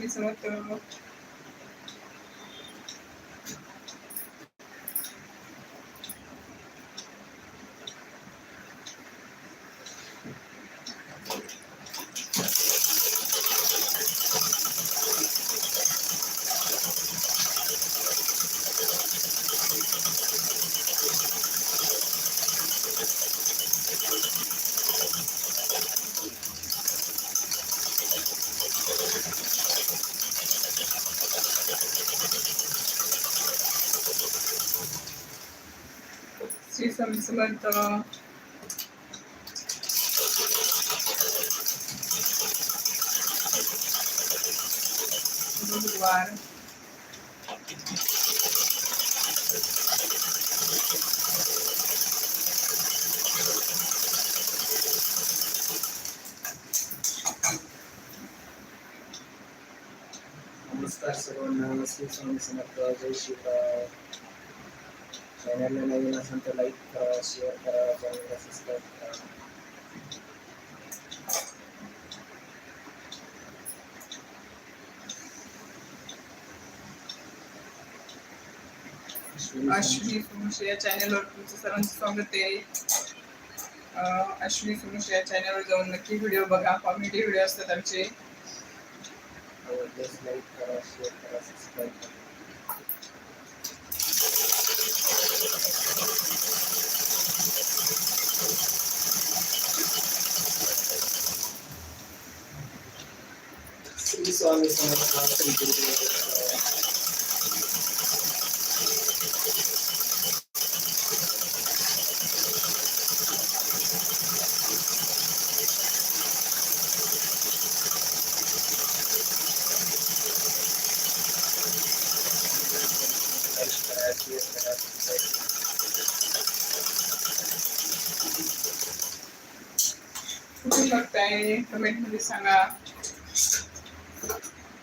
श्री स्वामी स्वामी समर्थ बुधवार नमस्कार सर्वांना श्री स्वामी समर्थ जय शिवराय चॅनलला नवीन असेल तर लाईक करा शेअर करा चॅनलला सबस्क्राईब करा अश्विनी सुमुश या चॅनलवर तुमचं सर्वांचं स्वागत आहे अश्विनी सुमुश या चॅनलवर जाऊन नक्की व्हिडिओ बघा. कॉमेडी व्हिडिओ असतात आमचे. लाईक करा शेअर करा सबस्क्राईब करा श्री स्वामी समर्थ श्री गुरुदेव दत्त. लाईक करा शेअर करा सबस्क्राईब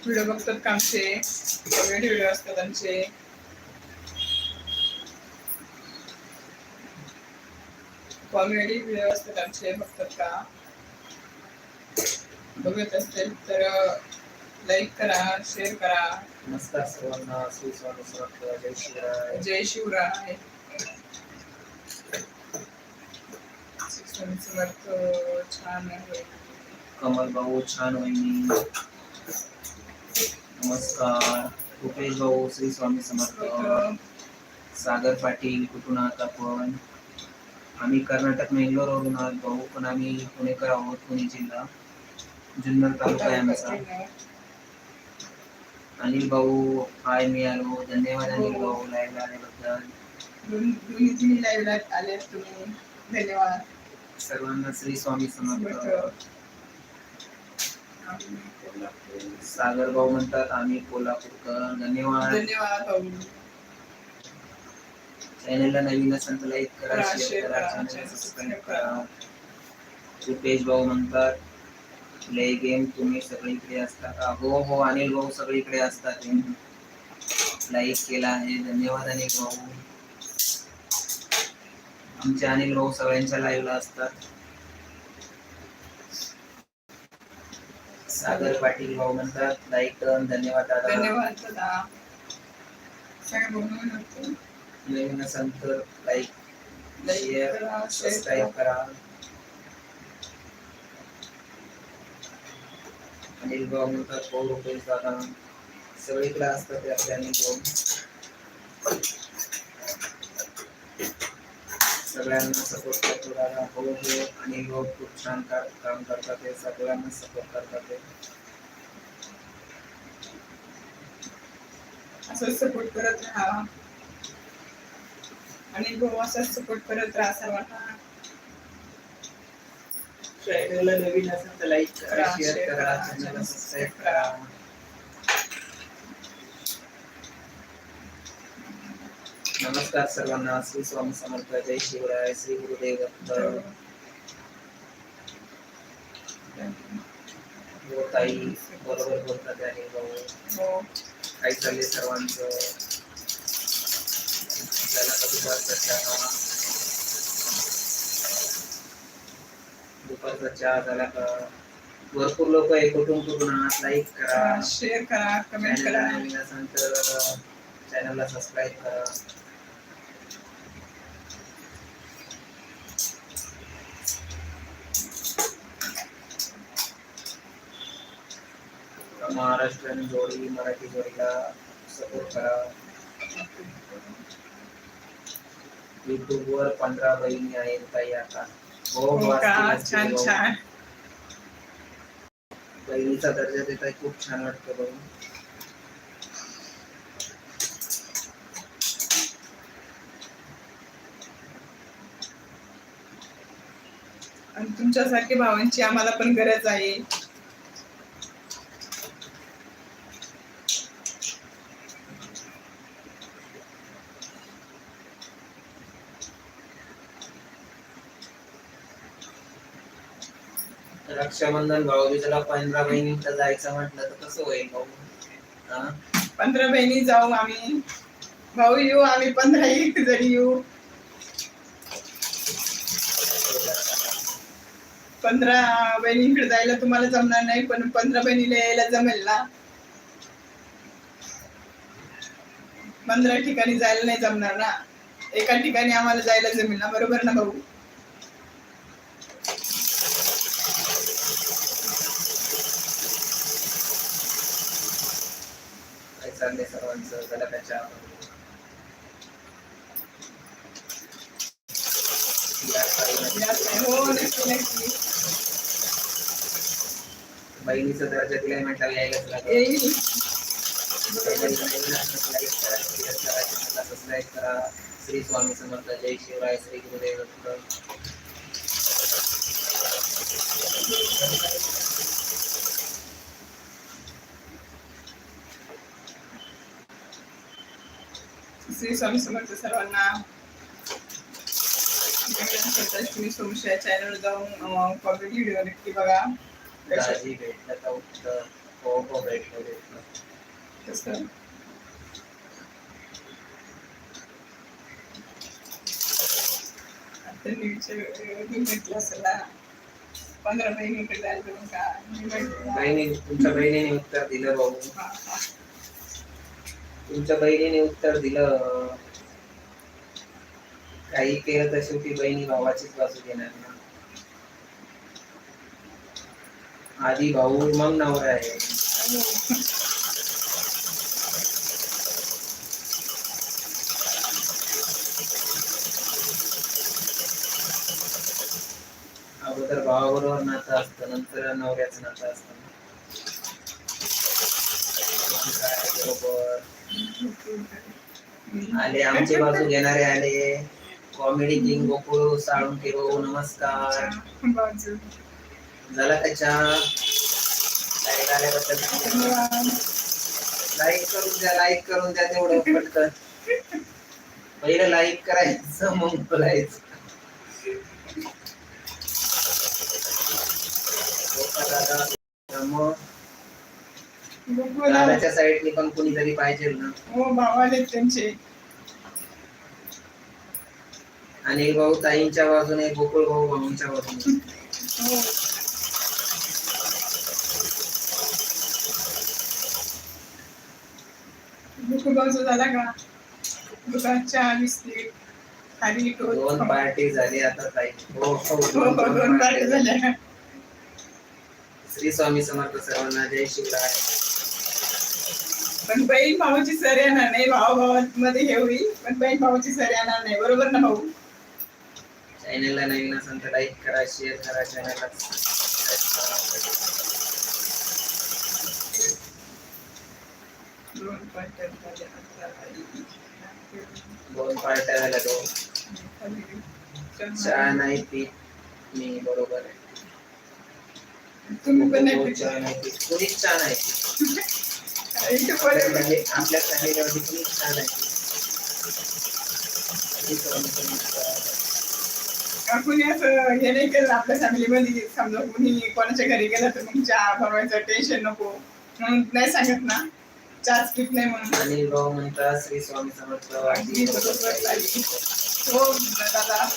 व्हिडिओ बघतात का आमचे कॉमेडी व्हिडिओ असतात आमचे कॉमेडी व्हिडिओ असतात आमचे बघतात का? बघत असतील तर लाईक करा शेअर करा. नमस्कार सर्वांना जय शिवराय. जय शिवराय. समर्थ छान आहे. कमल भाऊ छान वहिनी. नमस्कार. कुठे भाऊ श्री स्वामी समर्थ. सागर पाटील कुठून आहात आपण? आम्ही कर्नाटक मेंगलोरवरून आहात भाऊ पण आम्ही पुणेकर आहोत पुणे जिल्हा. जुन्नर तालुका आहे आमचा. अनिल भाऊ हाय मी आलो. धन्यवाद अनिल भाऊ लाईव्ह आल्याबद्दल. धन्यवाद सर्वांना श्री स्वामी समर्थ. सागर भाऊ म्हणतात आम्ही कोल्हापूरकर. धन्यवाद. धन्यवाद भाऊ चॅनलला नवीन असेल तर लाईक करा शेअर करा चॅनल सबस्क्राईब करा. रुपेश भाऊ म्हणतात प्ले गेम तुम्ही सगळीकडे असता का? हो हो अनिल भाऊ सगळीकडे असतात लाईक केला आहे. धन्यवाद अनिल भाऊ. आमचे अनिल भाऊ सगळ्यांच्या लाईव्हला असतात. सागर पाटील भाऊ म्हणतात लाईक धन्यवाद दादा. धन्यवाद दादा. सगळं. नवीन असेल तर लाईक Like शेअर करा, share सबस्क्राईब करा. अनिल भाऊ म्हणतात भाऊ रुपेश दादा. सगळीकडे असतात ते आपले अनिल भाऊ. सगळ्यांना सपोर्ट करतो. हो हो अनिल भाऊ खूप छान का- काम करतात ते सगळ्यांना सपोर्ट करतात ते असं सपोर्ट करत राहा. आणि भाऊ असंच सपोर्ट करत राहा सर्वांना. चॅनलला नवीन असेल तर लाईक करा शेअर करा चॅनलला सबस्क्राईब करा. नमस्कार सर्वांना. श्री स्वामी समर्थ. जय शिवराय. श्री गुरुदेव. हो ताई बरोबर बोलतात आहे. भाऊ हो. काय चाललंय सर्वांचं? दुपारचा चहा. दुपारचा चहा झाला का? भरपूर लोक आहे. कुठून कुठून लाईक करा. शेअर करा कमेंट करा. चॅनलला नवीन असाल तर चॅनलला सबस्क्राईब करा. महाराष्ट्रीयन जोडी मराठी जोडीला सपोर्ट करा. युट्यूब वर पंधरा बहिणी आहेत काही आता. हो हो छान वाचते, छान. बहिणीचा दर्जा देत आहे खूप छान वाटतं बघून. आणि तुमच्यासारखे भावांची आम्हाला पण गरज आहे. रक्षाबंधन भाऊबीजेला पंधरा बहिणींचं जायचं म्हटलं तर कसं होईल भाऊ? हा? पंधरा बहिणी जाऊ आम्ही. भाऊ येऊ आम्ही पंधरा एक जरी येऊ. पंधरा बहिणींकडे जायला तुम्हाला जमणार नाही पण पंधरा बहिणीला यायला जमेल ना? पंधरा ठिकाणी जायला नाही जमणार ना? एका ठिकाणी आम्हाला जायला जमेल ना? बरोबर ना भाऊ? चाललंय सर्वांचं नक्की बहिणीचा दर्जा दिलाय म्हटलं यायलाच लागेल. करा श्री स्वामी समर्थ जय शिवराय श्री गुरुदेव श्री स्वामी समर्थ सर्वांना. तुम्ही सोमशा चॅनल जाऊन कॉमेडी व्हिडिओ नक्की बघा. दाजी भेटलं तर हो हो भेटलं भेटलं कसं आता न्यूजचे म्हटलं असेल पंधरा जायचं मग का? बहिणी तुमच्या बहिणीने उत्तर दिलं भाऊ. तुमच्या बहिणीने उत्तर दिलं. काही केलं तर शेवटी बहिणी भावाचीच बाजू घेणार ना. आधी भाऊ मग नवरा आहे. अगोदर भावाबरोबर नातं असतं नंतर नवऱ्याचं नातं असतं. बरोबर आले आमची बाजू घेणारे आले कॉमेडी किंग गोकुळ साळुंके भाऊ नमस्कार. झाला त्याच्या लाईक आल्याबद्दल. लाईक करून द्या लाईक करून द्या तेवढं पटकन पहिलं लाईक करायचं मग बोलायचं दादा? दादाच्या साईडनी पण कुणीतरी पाहिजे ना. हो त्यांचे. आणि भाऊ ताईंच्या बाजूने गोकुळ भाऊ भाऊंच्या बाजूने. हो. गोकुळ भाऊचा झाला का? दुकान चहा बिस्किट खाली टोस्ट. दोन पार्टी झाली आता ताई. हो हो दोन- पार्टी झाली. झाल्या. श्री स्वामी समर्थ सर्वांना जय शिवराय. पण बहीण भावाची सर येणार नाही भावा भावामध्ये हे होईल पण बहीण भावाची सर येणार नाही बरोबर ना भाऊ चॅनलला नवीन असेल तर लाईक करा शेअर करा चॅनलला दोन पार्ट्या झाल्या. दोन चहा नाही पीत मी बरोबर आहे तुम्ही पण नाही पिता. चहा नाही पीत कुणीच चहा नाही पीत. पण- म्हणजे आपल्या फॅमिलीमध्ये कुणीच चहा नाही पीत. श्री स्वामी समर्थ. का कुणी असं हे नाही केलं आपल्या फॅमिलीमध्ये समजा कुणी कोणाच्या घरी गेलं तर मग चहा बनवायचं टेन्शन नको म्हणून नाही सांगत ना चहा स्किप नाही म्हणून अनिल भाऊ म्हणतात श्री स्वामी समर्थ. हो दादा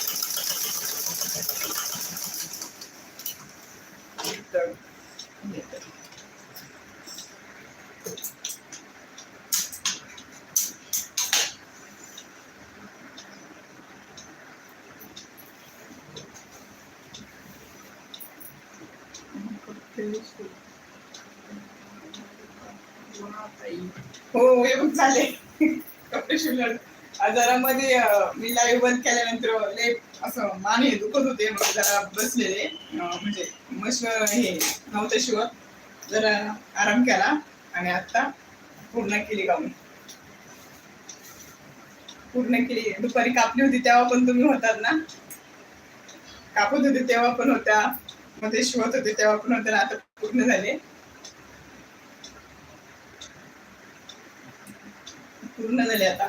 तर हो हे पण झाले कपडे शिवलं जरा मध्ये मी लाईव्ह बंद केल्यानंतर लय असं मान हे दुखत होते. जरा बसलेले. म्हणजे मश हे नव्हतं शिवत. जरा आराम केला आणि आता पूर्ण केली गाऊन. पूर्ण केली. दुपारी कापली होती तेव्हा पण तुम्ही होतात ना? कापत होते तेव्हा पण होत्या. मध्ये शिवत होते तेव्हा पण होत्या आता पूर्ण झाले. पूर्ण झाले आता.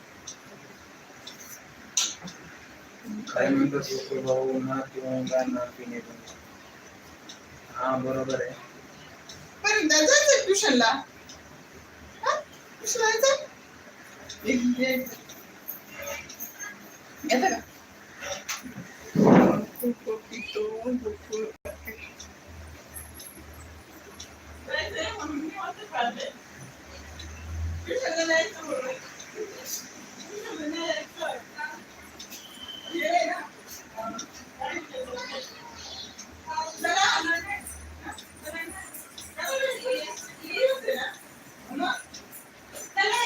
काय म्हणतो गोकुळ भाऊ ना किंवा गाणार पिणे हा बरोबर आहे. पण जायचं ट्युशनला ट्युशन जायचं एक एक येतं का पितो खूप खूप जायचंय म्हणून मी वाटत पाहते. ट्युशनला जायचं म्हणून. ट्युशनला जायचं. ये ना. चला.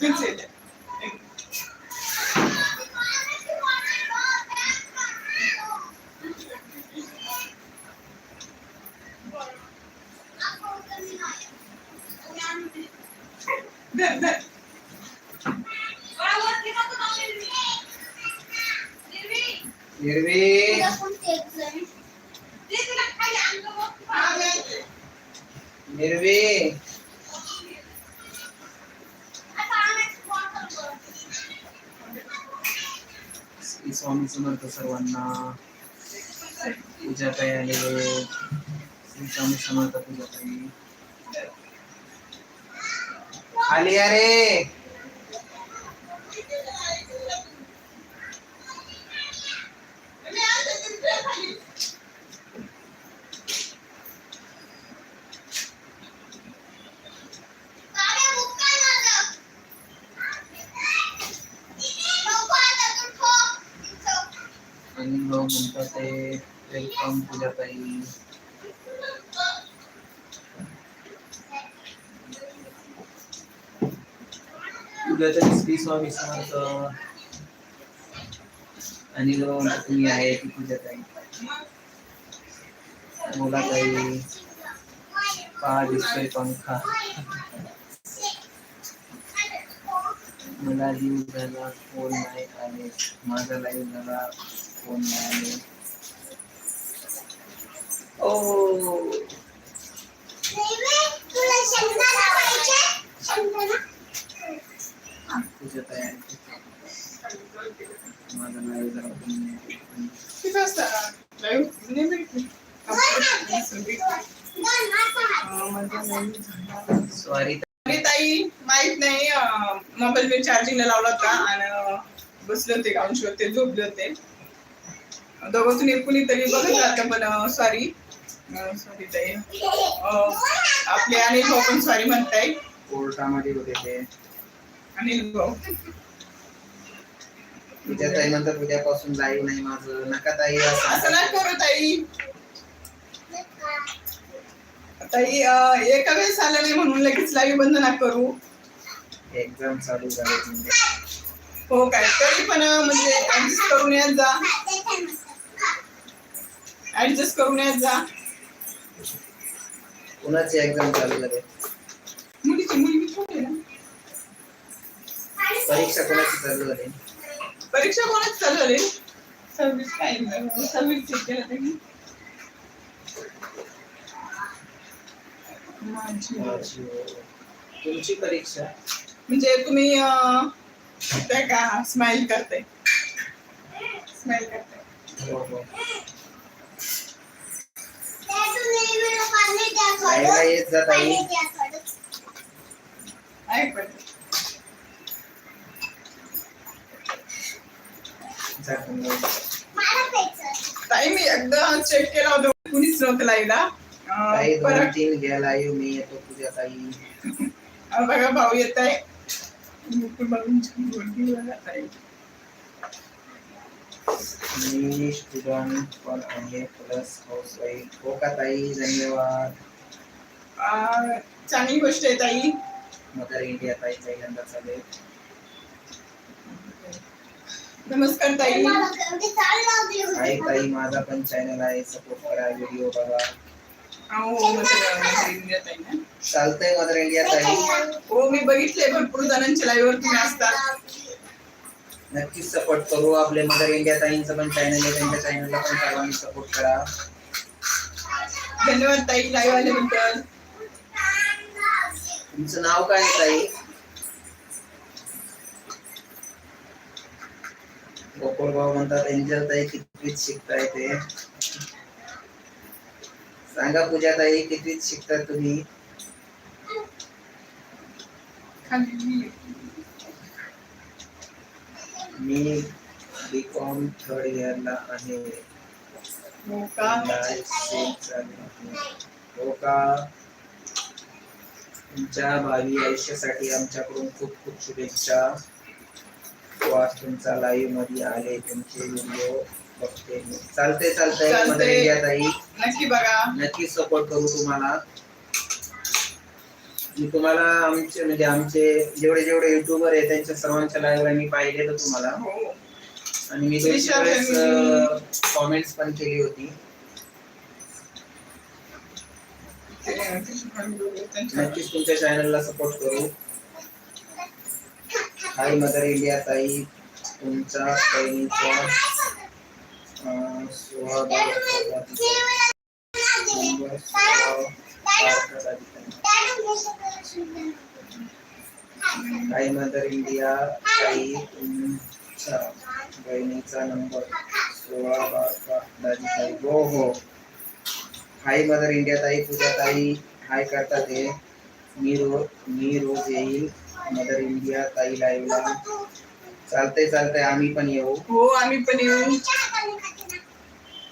That's That, that. हिरवी हिरवी श्री स्वामी समर्थ सर्वांना पूजा ताई आलेले श्री स्वामी समर्थ पूजा आली अरे आणि भाऊ म्हणतात ते वेलकम पूजा ताई पूजा ताई श्री स्वामी समर्थ. आणि तुम्ही आहे की पूजा ताई बोला ताई पहा दिसतोय पंखा. मला जीव झाला फोन नाही आले. माझा लाईव्ह झाला फोन नाही आले. ओ. तुझ्या तयारी माझा नाही भेटली सॉरी आणि ताई माहीत नाही मोबाईल मी चार्जिंगला लावला होता आणि बसले होते गाऊन शिवत ते झोपले होते. दोघांतून एक कुणीतरी बघत राहतं पण सॉरी सॉरी ताई. आपले भाऊ पण सॉरी म्हणताय कोर्टामध्ये होते ते. अनिल भाऊ ताई म्हणतात उद्यापासून लाईव्ह नाही माझं. नका ताई असं नाही करू ताई. ताई अं, एका वेळेस आलं नाही म्हणून लगेच लाईव्ह बंद ना करू. एक्झाम चालू झाले म्हणजे हो काय तरी पण म्हणजे ऍडजस्ट करून येत जा. ऍडजस्ट करून येत जा. कुणाची एक्झाम चालू झाली मुलीची मुलगी छोटी आहे ना परीक्षा कोणाची चालू झाली? परीक्षा कोणाच चालू झाली? सव्वीस काय सव्वीस चेक केलं त्यांनी. तुमची परीक्षा? म्हणजे तुम्ही ते का स्माइल करते स्माइल करते हो हो. येत ऐक पण जा तुम्ही. ताई मी एकदा चेक केला होता. कुणीच नव्हतं लाईला ताई दोन परत तीन घ्यायला येऊ मी येतो तुझ्या ताई. अं, बघा भाऊ येत आहे. मी स्टुडंट पण आहे प्लस हाऊस वाईफ हो का ताई? धन्यवाद. चांगली गोष्ट आहे ताई. मदर इंडिया ताई पहिल्यांदा चालेल नमस्कार ताई. ताई ताई माझा पण चॅनल आहे. सपोर्ट करा व्हिडिओ बघा. हो चालतंय मदर इंडिया ताई. हो मी बघितले भरपूर जणांच्या लाईव्ह वर तुम्ही असतात नक्कीच सपोर्ट करू. आपले मदर इंडिया ताईंचं पण चॅनल आहे. त्यांच्या चॅनलला पण सर्वांनी सपोर्ट करा. धन्यवाद ताई लाईव्ह आल्याबद्दल. तुमचं नाव काय आहे ताई? गोकुळ भाऊ म्हणतात एंजल ताई कितवीत शिकताय ते? सांगा पूजा ताई कितवीत शिकता तुम्ही? मी बी कॉम थर्ड इयरला आहे. हो का तुमच्या भावी आयुष्यासाठी आमच्याकडून खूप खूप शुभेच्छा. आज तुमचा लाईव्हमध्ये आले तुमचे व्हिडिओ बघते. चालते इंडिया ताई. नक्की बघा. नक्की सपोर्ट करू तुम्हाला. मी तुम्हाला आमचे म्हणजे आमचे जेवढे जेवढे युट्यूबर आहे त्यांच्या सर्वांच्या लाईव्ह मी पाहिलेलं तुम्हाला. हो. आणि मी कॉमेंट्स पण केली होती. नक्कीच तुमच्या चॅनलला सपोर्ट करू. हाय मदर इंडिया ताई तुमचा बहिणीचा सोळा नंबर हाय मदर इंडिया ताई तुमच्या बहिणीचा नंबर. सोळा बारा ताई. हो हो. हाय मदर इंडिया ताई पूजा ताई. हाय करतात ते मी रोज मी रोज येईल. मदर इंडिया ताई लाईव्हला चालतंय चालतंय आम्ही पण येऊ. हो आम्ही पण येऊ.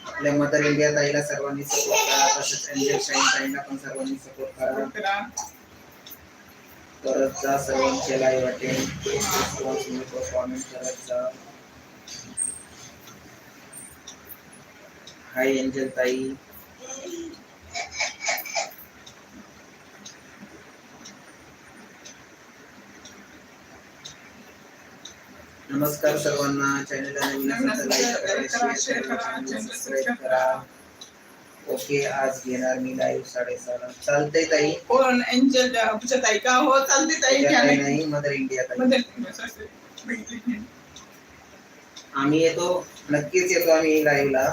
आपल्या मदर इंडिया ताईला सर्वांनी सपोर्ट करा. तसंच एंजल शाईन ताईला पण सर्वांनी सपोर्ट करा. करत जा सर्वांचे लाईव्ह अटेंड कॉमेंट करत जा. हाय एंजल ताई नमस्कार सर्वांना. चॅनलला नवीन असेल तर like करा, share करा, channel subscribe करा. ओके आज घेणार मी लाईव्ह साडेसहाला चालतंय ताई. हो एंजल ताई का? हो चालते ताई. घ्या नाही. नाही मदर इंडिया ताई. आम्ही येतो. नक्कीच येतो आम्ही लाईव्हला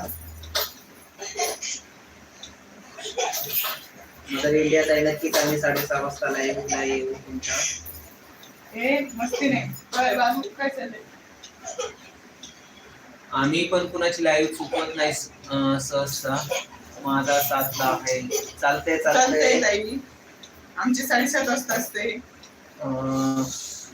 मदर इंडिया ताई नक्कीच आम्ही साडेसहा वाजता लाईव्हला येऊ तुमच्या. ए मस्ती नाही बरं, बाबू काय चाललंय? आम्ही पण कुणाची लाईव्ह चुकवत नाही अं, सहसा माझा साथला आहे. चालते चालतंय. चालते ताई. आमची साडेसात वाजता असते.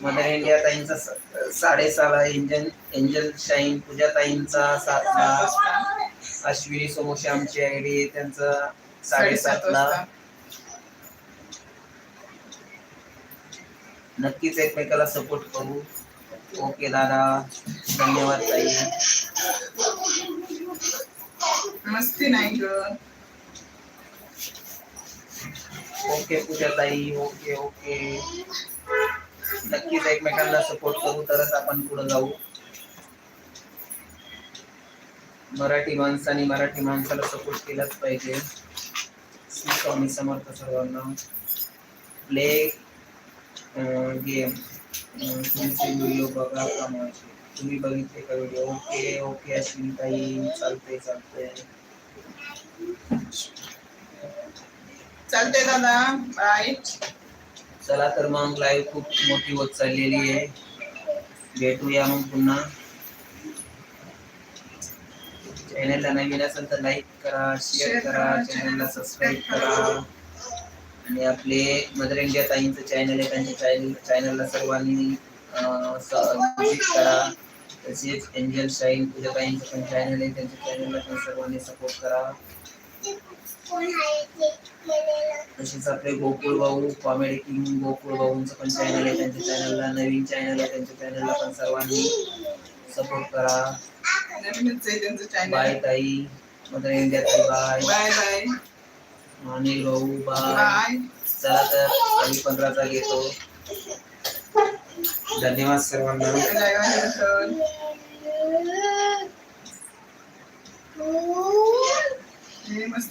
मदर इंडिया ताईंचा स- साडेसहाला एंजल एंजल शाईन पूजा ताईंचा सात सातला वाजता. अश्विनी सोमोशी आमची आयडी त्यांचं साडेसात साडेसातला. वाजता. नक्कीच एकमेकाला सपोर्ट करू. ओके दादा. धन्यवाद ताई. मस्ती नाही ग ओके पूजा ताई. ओके ओके नक्कीच एकमेकांना सपोर्ट करू तरच आपण पुढे जाऊ. मराठी माणसाने मराठी माणसाला सपोर्ट केलाच पाहिजे. स्वामी समर्थ सर्वांना. प्ले गेम तुमचे व्हिडिओ बघा कामाचे तुम्ही बघितले का व्हिडिओ ओके ओके अश्विनी ताई चालतंय चालतंय चालतंय दादा बाय चला तर मग लाईव्ह खूप मोठी होत चाललेली आहे भेटूया मग पुन्हा चॅनलला नवीन असेल तर लाईक करा शेअर करा चॅनलला सबस्क्राईब करा करा. आणि आपले मदर इंडिया ताईंचं चॅनल आहे त्यांच्या चॅनल चॅनलला सर्वांनी विजिट करा. तसेच एंजल शाईन पूजा ताईंचं पण चॅनल आहे त्यांच्या चॅनलला पण सर्वांनी सपोर्ट करा. तसेच आपले गोकुळ भाऊ कॉमेडी किंग गोकुळ भाऊंचं पण चॅनल आहे त्यांच्या चॅनलला नवीन चॅनल आहे त्यांच्या चॅनलला पण सर्वांनी सपोर्ट करा. नवीनच आहे त्यांचं बाय ताई. मदर इंडिया ताई bye bye bye Mani lubang Dalat Kami gitu. Dan ini mas Serman Ini mas